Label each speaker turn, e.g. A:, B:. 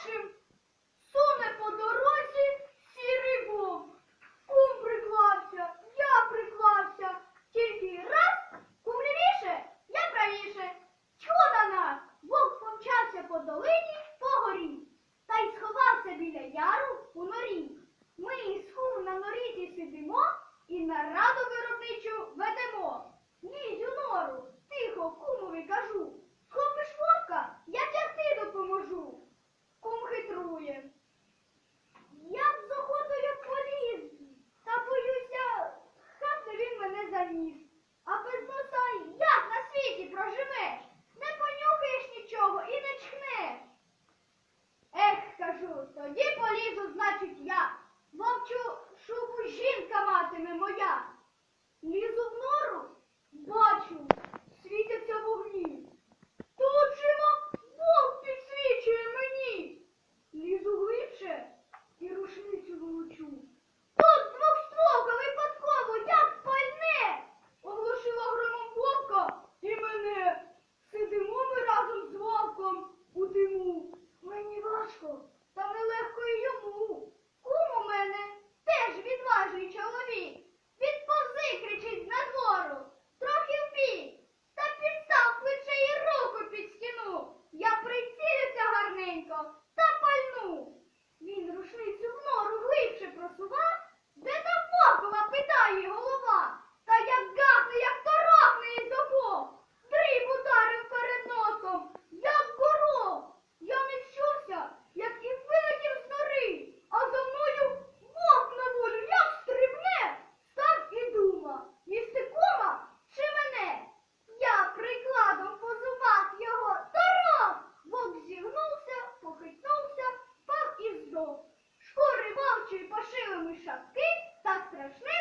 A: watch him. мене заніс. А без носа як на світі проживеш? Не понюхаєш нічого і не чхнеш. Ех, кажу, тоді полізу, значить, я. Мовчу, шубу жінка матиме. Шапки та страшне